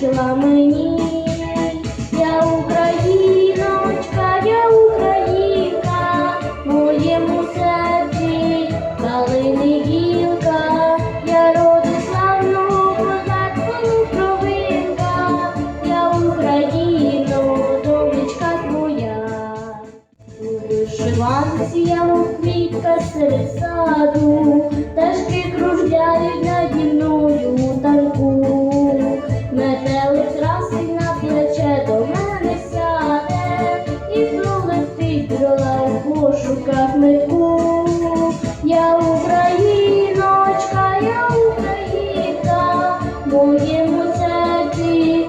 залишила мені, я Україночка, я Українка, моєму серці калини гілка, я роду славну козацьку провинка, я Україно, донечка твоя, у вишиванці я у квітка серед саду, Тежки кружляють на ним. Пошуках. Я україночка, я українка, моєму серці